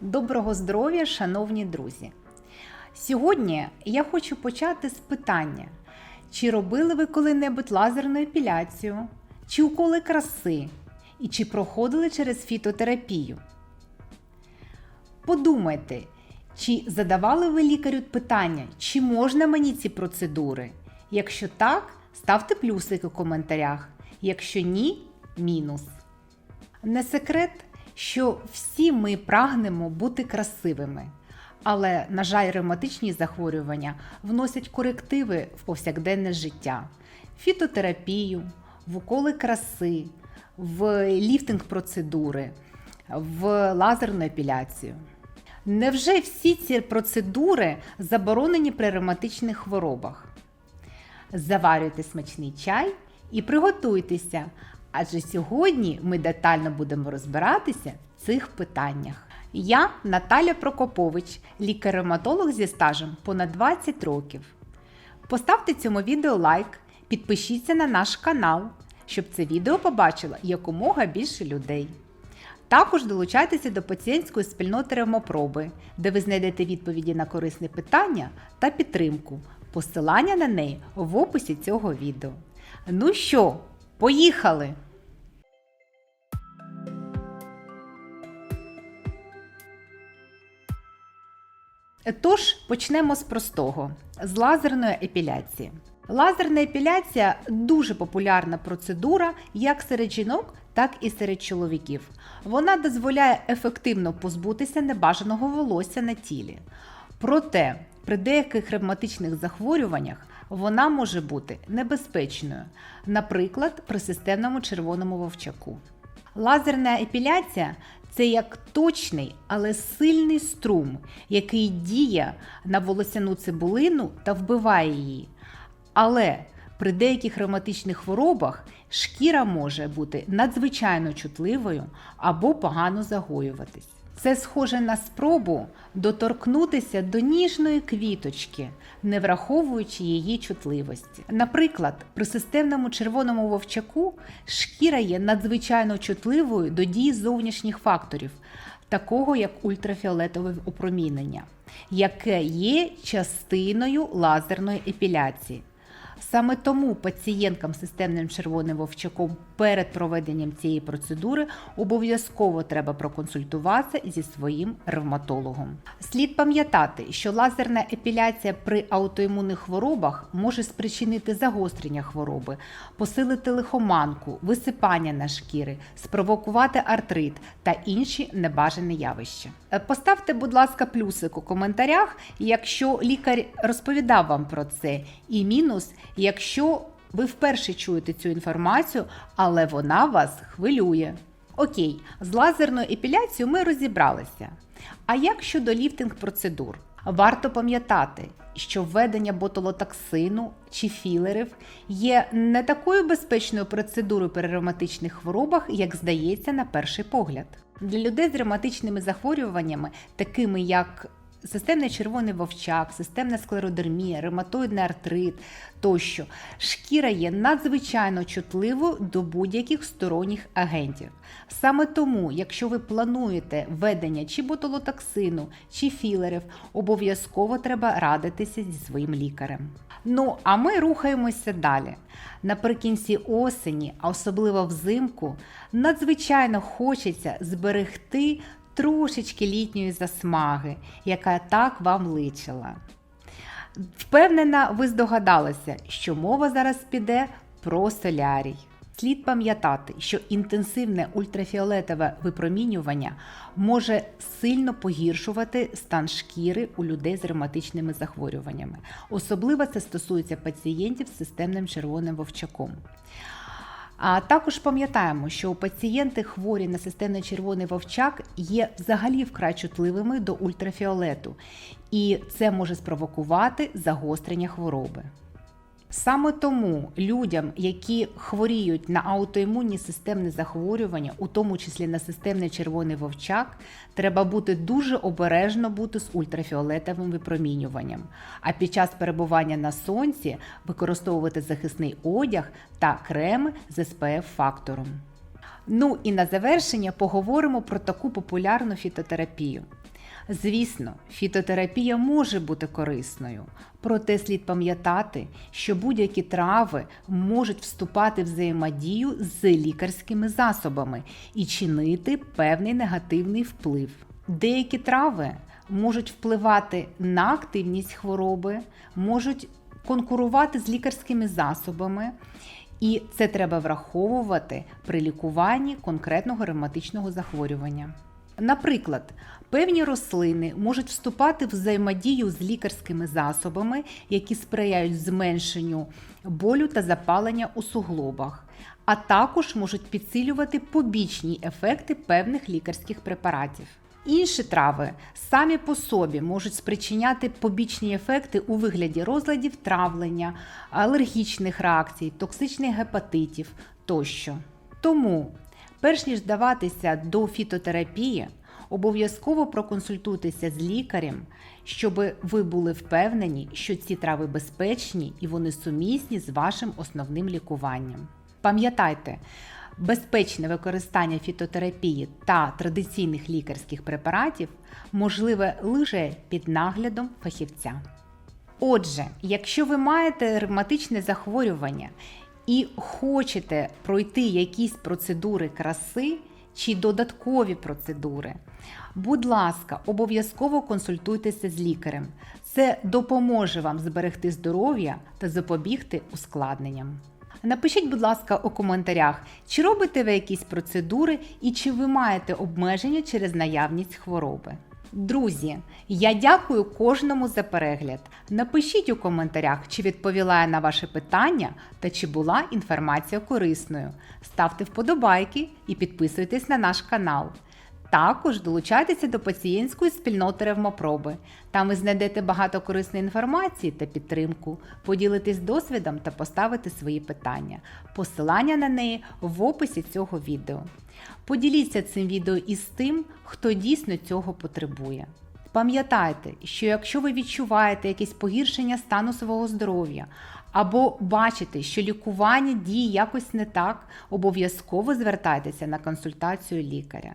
Доброго здоров'я, шановні друзі! Сьогодні я хочу почати з питання: чи робили ви коли-небудь лазерну епіляцію, чи уколи краси, і чи проходили через фітотерапію? Подумайте, чи задавали ви лікарю питання, чи можна мені ці процедури? Якщо так, ставте плюсик у коментарях. Якщо ні, мінус. Не секрет, що всі ми прагнемо бути красивими. Але, на жаль, ревматичні захворювання вносять корективи в повсякденне життя: фітотерапію, в уколи краси, в ліфтинг-процедури, в лазерну епіляцію. Невже всі ці процедури заборонені при ревматичних хворобах? Заварюйте смачний чай і приготуйтеся, адже сьогодні ми детально будемо розбиратися в цих питаннях. Я Наталя Прокопович, лікар-ревматолог зі стажем понад 20 років. Поставте цьому відео лайк, підпишіться на наш канал, щоб це відео побачило якомога більше людей. Також долучайтеся до пацієнтської спільноти ревмопроби, де ви знайдете відповіді на корисні питання та підтримку. Посилання на неї в описі цього відео. Ну що, поїхали! Тож почнемо з простого: з лазерної епіляції. Лазерна епіляція дуже популярна процедура як серед жінок, так і серед чоловіків. Вона дозволяє ефективно позбутися небажаного волосся на тілі. Проте при деяких ревматичних захворюваннях вона може бути небезпечною, наприклад, при системному червоному вовчаку. Лазерна епіляція це як точний, але сильний струм, який діє на волосяну цибулину та вбиває її. Але при деяких ревматичних хворобах шкіра може бути надзвичайно чутливою або погано загоюватись. Це схоже на спробу доторкнутися до ніжної квіточки, не враховуючи її чутливості. Наприклад, при системному червоному вовчаку шкіра є надзвичайно чутливою до дії зовнішніх факторів, такого як ультрафіолетове опромінення, яке є частиною лазерної епіляції. Саме тому пацієнткам з системним червоним вовчаком перед проведенням цієї процедури обов'язково треба проконсультуватися зі своїм ревматологом. Слід пам'ятати, що лазерна епіляція при аутоімунних хворобах може спричинити загострення хвороби, посилити лихоманку, висипання на шкіри, спровокувати артрит та інші небажані явища. Е, Поставте, будь ласка, плюсик у коментарях, якщо лікар розповідав вам про це, і мінус, якщо ви вперше чуєте цю інформацію, але вона вас хвилює. Окей, з лазерною епіляцією ми розібралися. А як щодо ліфтинг процедур? Варто пам'ятати, що введення ботулотоксину чи філерів є не такою безпечною процедурою при ревматичних хворобах, як здається на перший погляд. Для людей з ревматичними захворюваннями, такими як системний червоний вовчак, системна склеродермія, ревматоїдний артрит тощо, шкіра є надзвичайно чутливою до будь-яких сторонніх агентів. Саме тому, якщо ви плануєте введення чи ботулотоксину, чи філерів, обов'язково треба радитися зі своїм лікарем. Ну, а ми рухаємося далі. Наприкінці осені, а особливо взимку, надзвичайно хочеться зберегти трошечки літньої засмаги, яка так вам личила. Впевнена, ви здогадалися, що мова зараз піде про солярій. Слід пам'ятати, що інтенсивне ультрафіолетове випромінювання може сильно погіршувати стан шкіри у людей з ревматичними захворюваннями. Особливо це стосується пацієнтів з системним червоним вовчаком. А також пам'ятаємо, що пацієнти хворі на системний червоний вовчак є взагалі вкрай чутливими до ультрафіолету, і це може спровокувати загострення хвороби. Саме тому людям, які хворіють на аутоімунні системні захворювання, у тому числі на системний червоний вовчак, треба бути дуже обережно бути з ультрафіолетовим випромінюванням. А під час перебування на сонці використовувати захисний одяг та креми з SPF фактором. Ну і на завершення поговоримо про таку популярну фітотерапію. Звісно, фітотерапія може бути корисною, проте слід пам'ятати, що будь-які трави можуть вступати в взаємодію з лікарськими засобами і чинити певний негативний вплив. Деякі трави можуть впливати на активність хвороби, можуть конкурувати з лікарськими засобами. І це треба враховувати при лікуванні конкретного ревматичного захворювання. Наприклад, певні рослини можуть вступати в взаємодію з лікарськими засобами, які сприяють зменшенню болю та запалення у суглобах, а також можуть підсилювати побічні ефекти певних лікарських препаратів. Інші трави самі по собі можуть спричиняти побічні ефекти у вигляді розладів травлення, алергічних реакцій, токсичних гепатитів тощо. Тому, перш ніж вдаватися до фітотерапії, обов'язково проконсультуйтеся з лікарем, щоб ви були впевнені, що ці трави безпечні і вони сумісні з вашим основним лікуванням. Пам'ятайте, безпечне використання фітотерапії та традиційних лікарських препаратів можливе лише під наглядом фахівця. Отже, якщо ви маєте ревматичне захворювання і хочете пройти якісь процедури краси чи додаткові процедури, будь ласка, обов'язково консультуйтеся з лікарем. Це допоможе вам зберегти здоров'я та запобігти ускладненням. Напишіть, будь ласка, у коментарях, чи робите ви якісь процедури і чи ви маєте обмеження через наявність хвороби. Друзі, я дякую кожному за перегляд. Напишіть у коментарях, чи відповіла я на ваші питання та чи була інформація корисною. Ставте вподобайки і підписуйтесь на наш канал. Також долучайтеся до пацієнтської спільноти ревмопроби. Там ви знайдете багато корисної інформації та підтримку, поділитесь досвідом та поставити свої питання. Посилання на неї в описі цього відео. Поділіться цим відео із тим, хто дійсно цього потребує. Пам'ятайте, що якщо ви відчуваєте якесь погіршення стану свого здоров'я або бачите, що лікування діє якось не так, обов'язково звертайтеся на консультацію лікаря.